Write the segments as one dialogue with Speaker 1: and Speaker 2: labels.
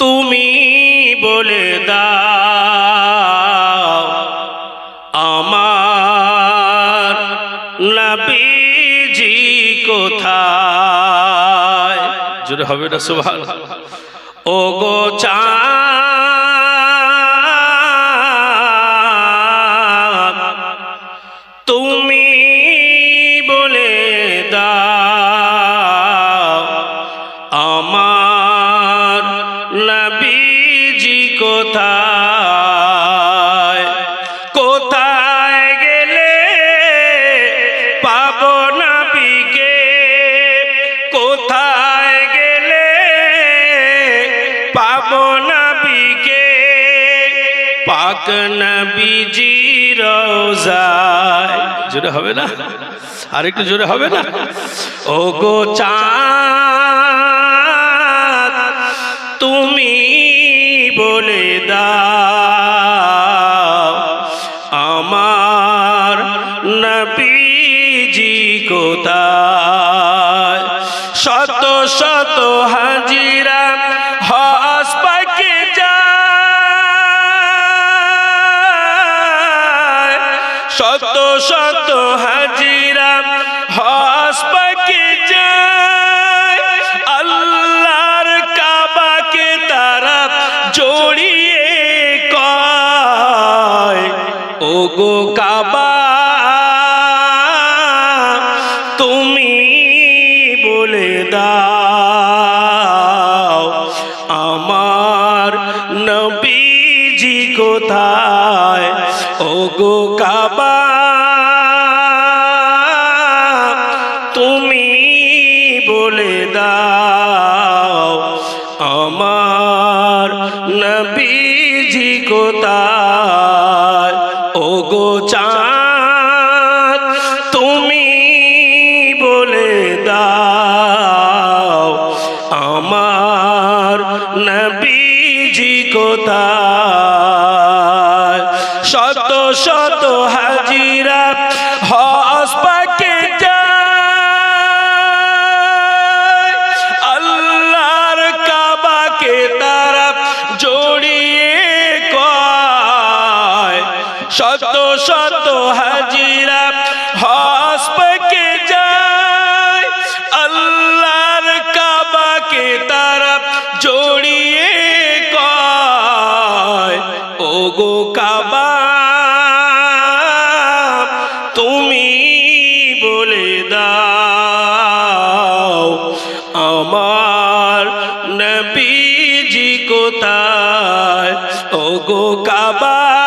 Speaker 1: তুমি বলে দাও আমার নবীজি কোথায়? জোরে হবে না সুভান পাক নবীজি রোজায়। জোরে হবে না? আর একটু জোরে হবে না? ও গো চাঁদ, তুমি বলে দাও। গো কাবা তুমি বলে দাও আমার নবীজি কোথায়? ও গো কাবা prosper আমার নবীজি কোথায়? ও গো কাবা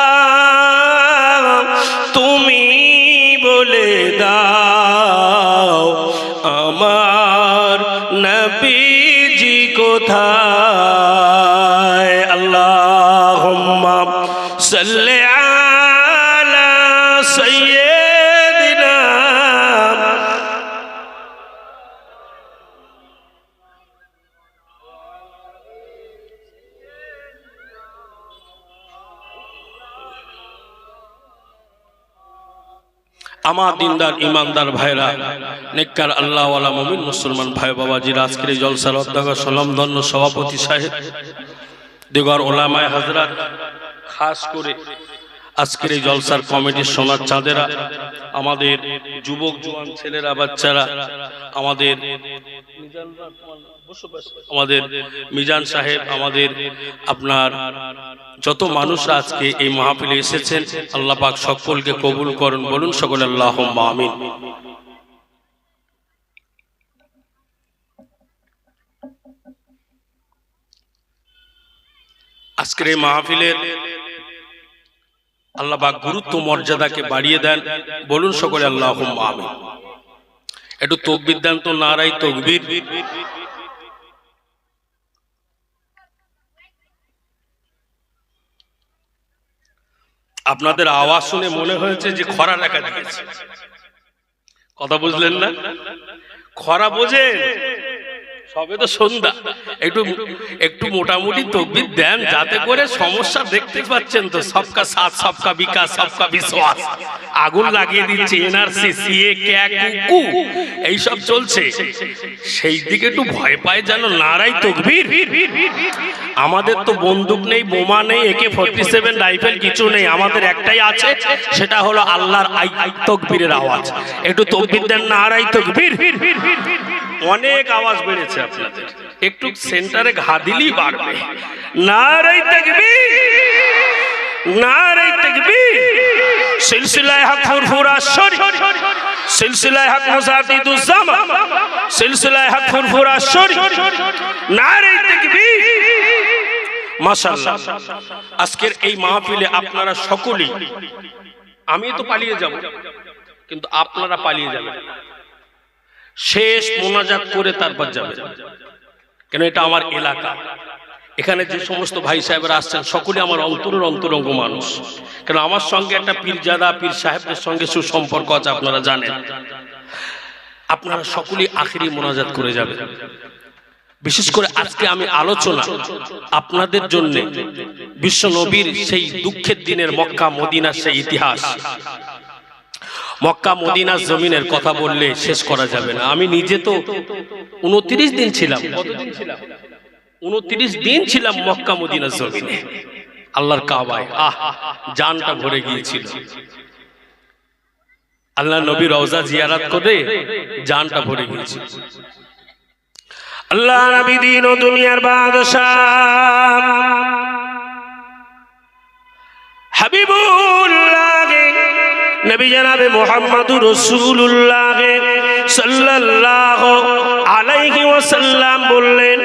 Speaker 1: আমার দিনদার ইমানদার ভাইরা, নেককার আল্লাহওয়ালা মমিন মুসলমান ভাই বাবাজির, আজকের জলসার অধ্যক্ষ সলমধন্য সভাপতি সাহেব, দিগর ওলামায় হাজরাত খাস করে আজকের এই জলসার কমিটির সোনার চাঁদেরা, আমাদের যুবক জোয়ান ছেলেরা, বাচ্চারা, আমাদের আমাদের মিজান সাহেব, আমাদের আপনার যত মানুষ আজকে এই মাহফিলে এসেছেন, আল্লাহ পাক সকলকে কবুল করুন, বলুন আল্লাহ আমিন। আজকের এই মাহফিলের গুরুত্ব মর্যাদাকে বাড়িয়ে দেন, বলুন সকলে আল্লাহ আমিন। একটু তকবির দেন তো নারাই তকবির। আপনাদের আওয়াজ শুনে মনে হয়েছে যে খরা দেখা দিয়েছে। কথা বুঝলেন না? খরা বোঝেন। সবে তো সন্ধ্যা। একটু একটু মোটামুটি তকবির দেন, যাতে করে সমস্যা দেখতে পাচ্ছেন তো, সবকা সাথ, সবকা বিকাশ, সবকা বিশ্বাস। আগুন লাগিয়ে দিচ্ছে এনআরসি, সিএ কু এইসব চলছে। সেই দিকে একটু ভয় পায় যেন নারাই তকবির। আমাদের তো বন্দুক নেই, বোমা নেই একে ফোরটি সেভেন রাইফেল কিছু নেই, আমাদের একটাই আছে, সেটা হলো আল্লাহর আই তকবীরের আওয়াজ। একটু তকবীর দেন নারাই তকবীর। অনেক আওয়াজ বেড়েছে আপনাদের। একটু সেন্টারে ঘা দিলেই বাড়বে। নারাই তকবীর নারাই তকবীর। সিলসিলায় হক ফুরফুরা শরী সিলসিলায় হক মুজাদিদুজ জামা, সিলসিলায় হক ফুরফুরা শরী নারাই তকবীর। মাশাআল্লাহ। আজকের এই মাহফিলে আপনারা সকলেই, আমি তো পালিয়ে যাব, কিন্তু আপনারা পালিয়ে যাবেন শেষ মোনাজাত করে তারপর যাবেন কেন এটা আমার এলাকা? এখানে যে সমস্ত ভাই সাহেবরা আসছেন, সকলে আমার অন্তরের অন্তরঙ্গ মানুষ। কেন আমার সঙ্গে একটা পীরজাদা, পীর সাহেবদের সঙ্গে সুসম্পর্ক আছে আপনারা জানেন। আপনারা সকলেই আখেরি মোনাজাত করে যাবেন। বিশেষ করে আজকে আমি আলোচনা আপনাদের জন্য বিশ্ব নবীর সেই দুঃখের দিনের মক্কা, মদিনার সেই ইতিহাস। মক্কা, মদিনার জমিনের কথা বললে শেষ করা যাবে না। আমি নিজে তো উনত্রিশ দিন ছিলাম। উনত্রিশ দিন ছিলাম মক্কা, মদিনার জমিনে। আল্লাহর কাবায়। আহ, জানটা ভরে গিয়েছিল। আল্লাহ নবী রওজা জিয়ারাত করে জানটা ভরে গিয়েছিল। আল্লাহ নবী দিন ও দুনিয়ার বাদশাহ হাবিবুল্লাহ নবী জানাবে মোহাম্মদুর রসুল্লাহ সাল্লাল্লাহু আলাইহি ওয়াসাল্লাম বললেন,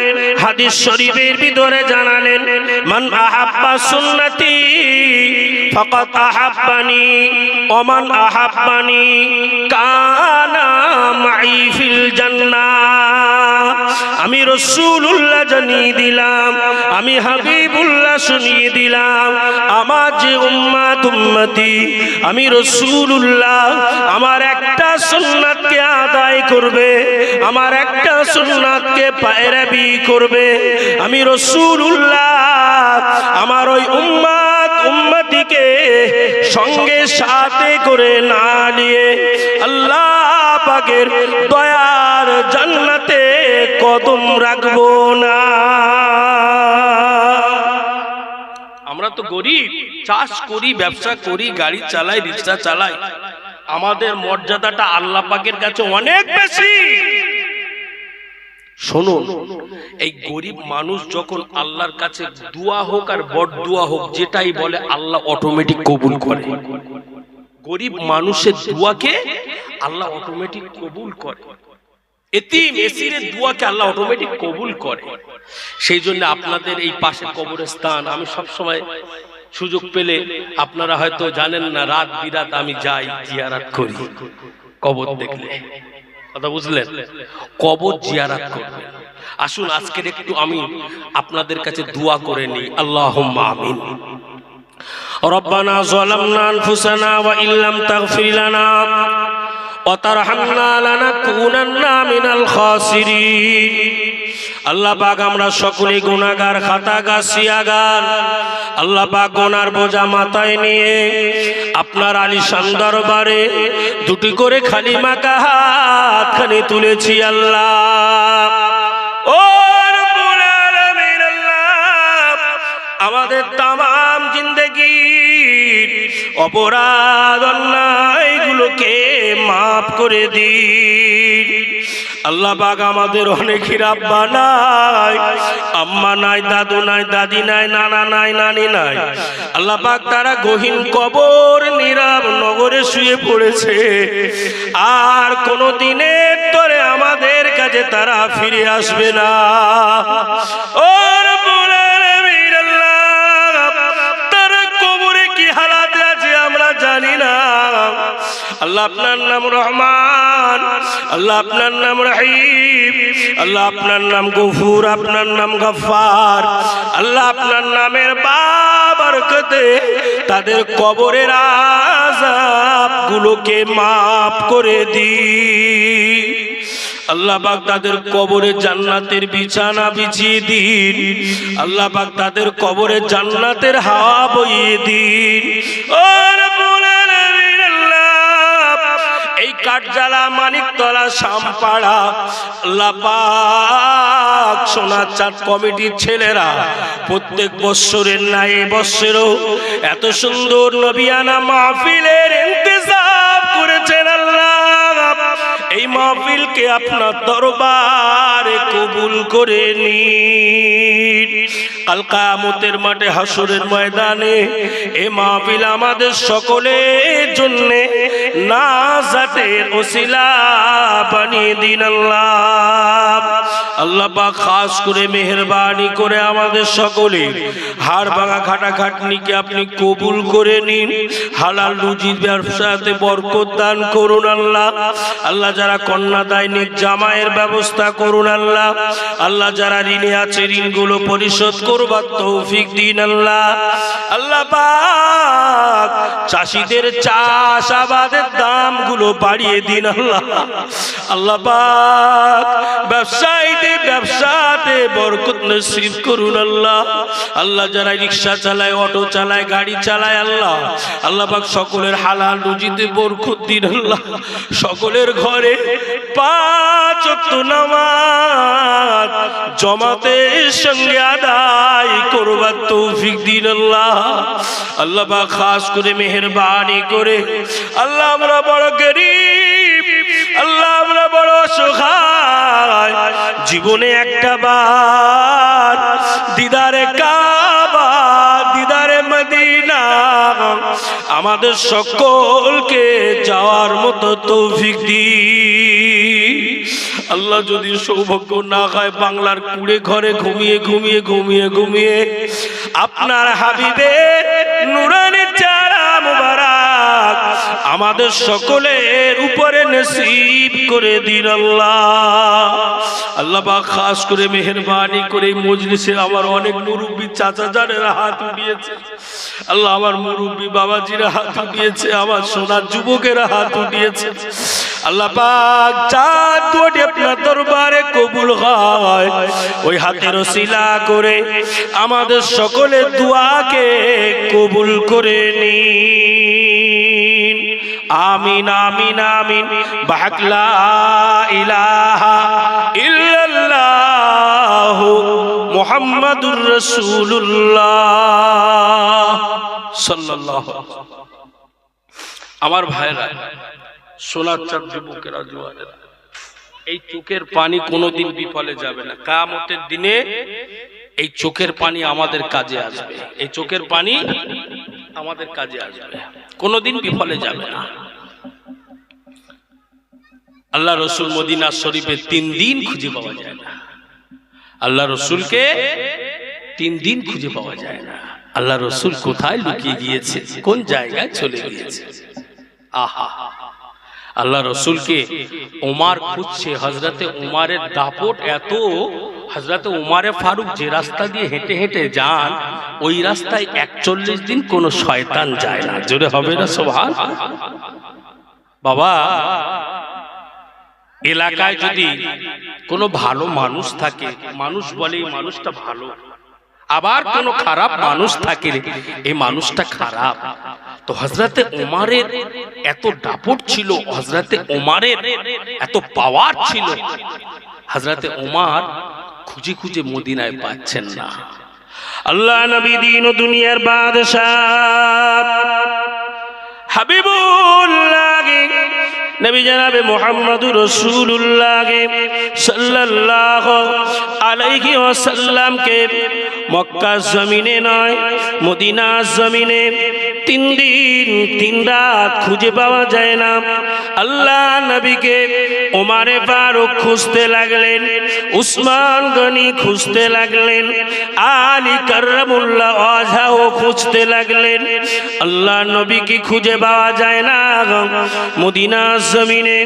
Speaker 1: হাদিস শরীফের ভিতরে জানালেন, মান আহাব্বা সুন্নতি ফাকাত আহাব্বানি ওমান আহাব্বানি কানা মাই ফিল জান্নাহ আমি রসুল্লাহ জানিয়ে দিলাম, আমি হাবিবুল্লাহ শুনিয়ে দিলাম, আমার যে উম্মাত উম্মতি, আমি রসুল্লাহ আমার একটা সুন্নাতকে আদায় করবে, আমার একটা সুন্নাতকে পায়রাবি করবে। আমি রসুল্লাহ আমার ওই উম্মাত উম্মতিকে সঙ্গে সাথে করে না নিয়ে আল্লাহ পাকের দয়ার জান্নাতে কদম রাখব না। আমরা তো গরিব, চাষ করি, ব্যবসা করি, গাড়ি চালাই, রিক্সা চালাই। আমাদের মর্যাদাটা আল্লাহ পাকের কাছে অনেক বেশি। শুনুন, এই গরিব মানুষ যখন আল্লাহর কাছে দোয়া হোক আর বড় দোয়া হোক, যেটাই বলে, আল্লাহ অটোমেটিক কবুল করে। গরিব মানুষের দোয়াকে আল্লাহ অটোমেটিক কবুল করে। এতিম, এসিরের দোয়াকে আল্লাহ অটোমেটিক কবুল করে। সেই জন্য আপনাদের এই পাশে কবরস্থান, আমি সব সময় সুযোগ পেলে আপনারা হয়তো জানেন না, রাত বিরাত আমি যাই, জিয়ারাত করি। কবর দেখলে। কথা বুঝলেন? কবর জিয়ারাত করবেন আসুন, আজকের একটু আমি আপনাদের কাছে দোয়া করে নিই। আল্লাহ আমিন। ربنا ظلمنا আনফুসানা ওয়া لم تغفر لنا وترحمنا তারহামনা من الخاسرين আল্লাহ আমরা সকলে গুনাহগার, খাতাগার, সিয়াগার। আল্লাহ গোনার বোঝা মাথায় নিয়ে আপনার আলিশান দরবারে দুটি করে খালি মাকা হাতখানি তুলেছি আল্লাহ। ও আমাদের তামাম জিন্দগি অপরাধ অন্যায়গুলোকে মাফ করে দিন। আল্লাহ বাগ আমাদের অনেকের আব্বা নাই আম্মা নাই, দাদু নাই, দাদি নাই, নানা নাই, নানি নাই। আল্লাহ বাগ তারা গহীন কবর নীরব নগরে শুয়ে পড়েছে। আর কোনো দিনের তরে আমাদের কাছে তারা ফিরে আসবে না। ও আল্লাহ আপনার নাম রহমান, আল্লাহ আপনার নাম রহিম, আল্লাহ আপনার নাম গফুর, আপনার নাম গফার আল্লাহ আপনার নামের বাবার কতে তাদের কবরের আজাব গুলোকে মাফ করে দি। আল্লাহ পাক তাদের কবরে জান্নাতের বিছানা বিছিয়ে দিন। আল্লাহ পাক তাদের কবরে জান্নাতের হাওয়া বইয়ে দিন। ও কাঠজালা মানিকতলা শামপাড়া আল্লাহ পাক সোনার চাঁদ কমিটির ছেলেরা, প্রত্যেক বৎসরের নাই বৎসরেও এত সুন্দর নবিয়ানা মাহফিলের ইন্তজাম করেছেন আল্লাহ। এই মাহফিলকে আপনার দরবারে কবুল করে নিন। কাল কায়ামতের মাঠে হাসুরের ময়দানে এ মাহফিল আমাদের সকলের জন্য নাজাতের ওসিলা বানিয়ে দিন আল্লাহ। আল্লাহ পাক খাস করে, মেহরবানি করে আমাদের সকলে হাড় ভাঙা খাটা খাটনিকে আপনি কবুল করে নিন। হালাল রুজির ব্যবসাতে বরকত দান করুন আল্লাহ। আল্লাহ যারা কন্যা দৈনিক জামাইয়ের ব্যবস্থা করুন আল্লাহ। আল্লাহ যারা ঋণে আছে, ঋণগুলো পরিশোধ করবার তৌফিক দিন আল্লাহ। আল্লাহ পাক চাষিদের চাষ আবাদের দামগুলো বাড়িয়ে দিন আল্লাহ। আল্লাহ পাক ব্যবসায়ীদের ব্যবসাতে বরকত নসিব করুন আল্লাহ। আল্লাহ যারা রিক্সা চালায়, অটো চালায়, গাড়ি চালায় আল্লাহ। আল্লাহ পাক সকলের হালাল রুজিতে বরকত দিন আল্লাহ। সকলের ঘরে পাঁচ নামাজ জমাতের সঙ্গে আদায় করবার তৌফিক দিন আল্লাহ। আল্লাহ পাক খাস করে মেহেরবানি করে আল্লাহ আমরা বড় গরিব, আল্লাহ আমরা বড় অসহায়। জীবনে একটা বার দিদারে কাবা, দিদারে মদিনা, আমাদের সকলকে যাওয়ার মতো তৌফিক দি আল্লাহ যদি সৌভাগ্য না হয় বাংলার কুড়ে ঘরে ঘুমিয়ে ঘুমিয়ে ঘুমিয়ে ঘুমিয়ে, আপনার হাবিবে মুবারক আমাদের সকলের উপরে নসিব করে দিন আল্লাহ। আল্লাহ পাক খাস করে মেহরবানি করে মজলিসে আমার অনেক মুরব্বী চাচা জানেরা হাত উঠিয়েছে। আল্লাহ আমার মুরব্বী বাবাজিরা হাত উঠিয়েছে, আমার সোনার যুবকেরা হাত উঠিয়েছে। আল্লাহ পাক চাঁদ দুটি আপনার দরবারে কবুল হয়। ওই হাতের শিলা করে আমাদের সকলের দুয়াকে কবুল করে নিন। আমিন আমিন আমিন। বাহকলা ইলাহা ইল্লাল্লাহ মুহাম্মাদুর রাসূলুল্লাহ। সাল্লাল্লাহু আমার ভাইরা, সোনার চাঁদ যুবকেরা জোয়ারেরা এই চোখের পানি কোনোদিন বিফলে যাবে না। কামতের দিনে এই চোখের পানি আমাদের কাজে আসবে। এই চোখের পানি আমাদের কাজে আসবে। কোনোদিন বিফলে যাবে না। আল্লাহ রসুল মদিনা শরীফে তিন দিন খুঁজে পাওয়া যায় না। আল্লাহ রসুলকে তিন দিন খুঁজে পাওয়া যায় না। আল্লাহ রসুল কোথায় লুকিয়ে গিয়েছে? কোন জায়গায় চলে গিয়েছে? আহা। আল্লাহ রসুলকে ওমার খুঁজছে হজরতে উমারের দাপট এত হজরতে উমারে ফারুক যে রাস্তা দিয়ে হেঁটে হেঁটে যান, ওই রাস্তায় একচল্লিশ দিন কোনো শয়তান যায় না। জোরে হবে না সোভান বাবা, এলাকায় যদি কোনো ভালো মানুষ থাকে, মানুষ বলে এই মানুষটা ভালো। আবার কোনো খারাপ মানুষ থাকে এই মানুষটা খারাপ। তো হজরতে ওমারের এত দাপট ছিল হজরতে ওমারের এত পাওয়ার ছিল। হজরতে ওমার খুঁজে খুঁজে মদিনায় পাচ্ছেন না। আল্লাহ নবী দিন ও দুনিয়ার বাদশাহ। হাবিবুল্লাহ নবী জানাবে মোহাম্মদুর রসুল্লাহ সাল্লাল্লাহু আলাইহি ওয়াসাল্লামকে মক্কা জমিনে নয় মদিনা জমিনে। তিন দিন, তিন রাত খুঁজে পাওয়া যায় না। আল্লাহ নবীকে ওমারে ফারুক খুঁজতে লাগলেন, উসমান গনি খুঁজতে লাগলেন, আলী কার্রামুল্লাহ আজহাও খুঁজতে লাগলেন। আল্লাহ নবীকে খুঁজে পাওয়া যায় না মদিনার জমিনে,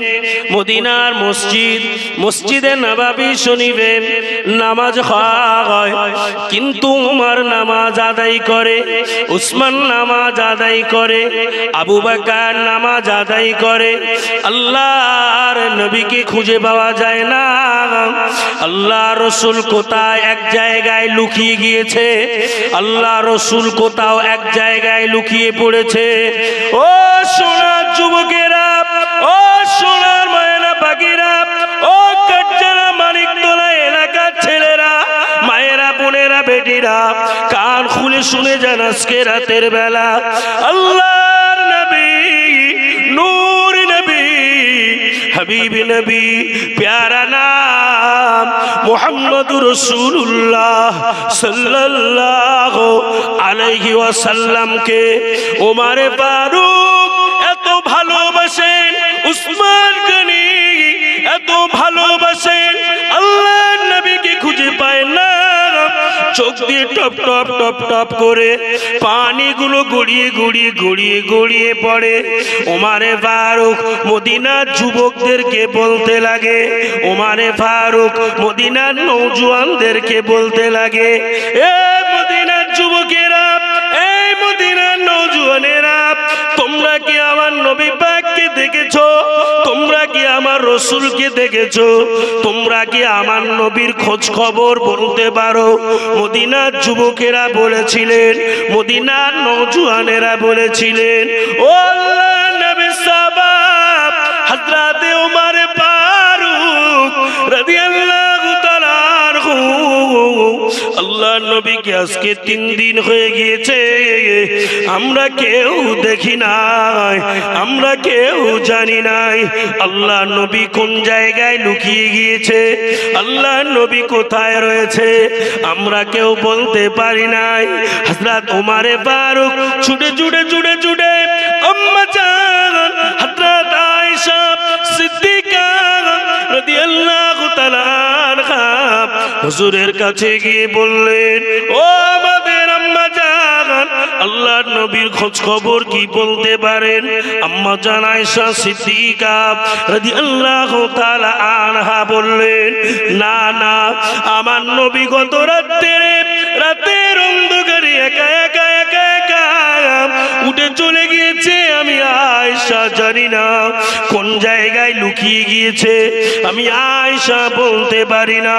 Speaker 1: মদিনার মসজিদ, মসজিদে নবাবি শনিবে নামাজ হয়। কিন্তু উমার নামাজ আদায় করে, উসমান নামাজ আদায় করে, আবু বাকার নামাজ আদায় করে। আল্লাহর নবীকে খুঁজে পাওয়া যায় না। আল্লাহ রসুল কোথায় এক জায়গায় লুকিয়ে গিয়েছে? আল্লাহ রসুল কোথাও এক জায়গায় লুকিয়ে পড়েছে? ও সোনার যুবকেরা, ও বেটিরা, কান খুলে শুনে যান আজকে রাতের বেলা। আল্লাহর নবী, নূর নবী, হাবিব নবী, প্যারা নাম মোহাম্মদুর রসুল্লাহ সাল্লাল্লাহু আলাইহি ওয়াসাল্লামকে। ওমারে ফারুক এত ভালোবাসেন উসমান চোখ দিয়ে টপ টপ টপ টপ করে পানিগুলো গড়িয়ে গড়িয়ে গড়িয়ে গড়িয়ে পড়ে। ওমারে ফারুক মদিনার যুবকদেরকে বলতে লাগে। ওমারে ফারুক মদিনার নৌজওয়ানদেরকে বলতে লাগে। এ মদিনার যুবকেরা, এই মদিনার নৌজওয়ানেরা তোমরা কি আমার নবী পাককে দেখেছ? তোমরা কি আমার রসুলকে দেখেছ? তোমরা কি আমার নবীর খোঁজ খবর বলতে পারো? মদিনার যুবকেরা বলেছিলেন, মদিনার নৌজওয়ানেরা বলেছিলেন, ও আল্লাহ নবী সাহাবা, হযরতে আল্লাহ নবীকে আজকে তিন দিন হয়ে গিয়েছে। আমরা কেউ দেখি নাই, আমরা কেউ জানি নাই আল্লাহ নবী কোন জায়গায় লুকিয়ে গিয়েছে আল্লাহ নবী কোথায় রয়েছে, আমরা কেউ বলতে পারি নাই। হযরত ওমারে ফারুক ছুটে ছুটে ছুটে ছুটে আম্মা জান, হযরত আয়েশা সিদ্দিকা রাদিয়াল্লাহু তাআলা হুজুরের কাছে গিয়ে বললেন, ও আমাদের আম্মা জান, আল্লাহর নবীর খোঁজ খবর কি বলতে পারেন? আম্মা জান আয়েশা সিদ্দিকা রাদিয়াল্লাহু তাআলা আনহা বললেন, না না, আমার নবী গত রাত্রে, রাতের অন্ধকারে একা একা একা একা, উঠে চলে আমি আয়সা জানি না কোন জায়গায় লুকিয়ে গিয়েছে, আমি আয়সা বলতে পারি না।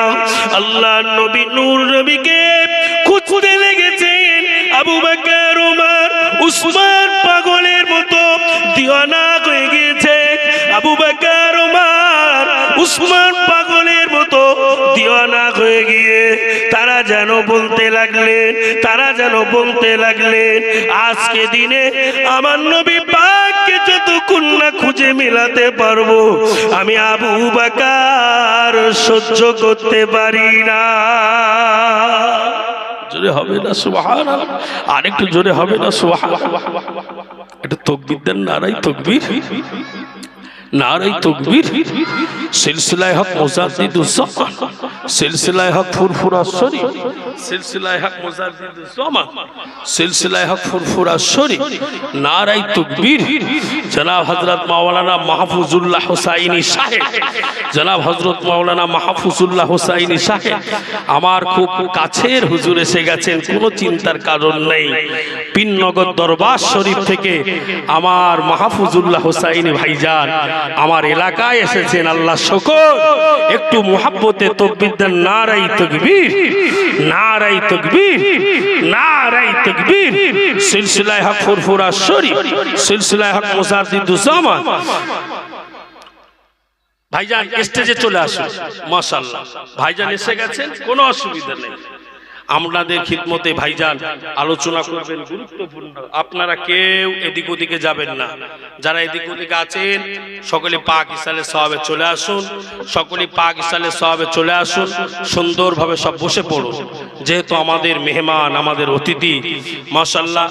Speaker 1: আল্লাহ নবী, নূর নবীকে খুঁজতে লেগেছেন আবু বকর, উমর, উসমান পাগলের মতো দিওয়ানা হয়ে গিয়েছে। আবু বকর, উমর, উসমান পাগলের মতো হয়ে গিয়ে তারা যেন বলতে লাগলেন তারা যেন বলতে লাগলেন আজকে দিনে আমার নবী পাককে যতক্ষণ না খুঁজে মেলাতে পারব, আমি আবু বাকার সহ্য করতে পারি না। জোরে হবে না সুবহান আরেকটু জোরে হবে না সুবহান একটু তকবির দেন নারাই তকবির। নারাই তকবির। সিলসিলায় হক মুজাদ্দিদুজ্জামান সিলসিলায় হক ফুরফুরা শরী সিলসিলায় হক ফুরফুরা শরী নারাই তকবির, জনাব হযরত মাওলানা মাহফুজুল্লাহ হুসাইনি সাহেব জনাব হযরত মাওলানা মাহফুজুল্লাহ হুসাইনি সাহেব আমার খুব কাছের হুজুর এসে গেছেন, কোনো চিন্তার কারণ নেই। পিননগর দরবার শরীফ থেকে আমার মাহফুজুল্লাহ হুসাইনি ভাইজান আমার এলাকায় এসেছেন, আল্লাহ শকর, একটু মোহাব্বতে তকবির দেন নারাই তকবীর নারাই তকবীর নারাই তকবীর। সিলসিলায় হক ফুরফুরা শরীফ, সিলসিলায় হক মুসাদ্দিদুজ্জামান ভাইজান স্টেজে চলে আসুন। মাশাআল্লাহ। ভাইজান এসে গেছেন, কোনো অসুবিধা নেই। আপনাদের খিদমতে ভাইজান আলোচনা করবেন গুরুত্বপূর্ণ। আপনারা কেউ এদিক ওদিকে যাবেন না। যারা এদিক ওদিকে আছেন, সকলে পাক ইসালে সহাবে চলে আসুন। সকলে পাক ইসালে সহাবে চলে আসুন। সুন্দরভাবে সব বসে পড়ুন। যেহেতু আমাদের মেহমান, আমাদের অতিথি মাশাল্লাহ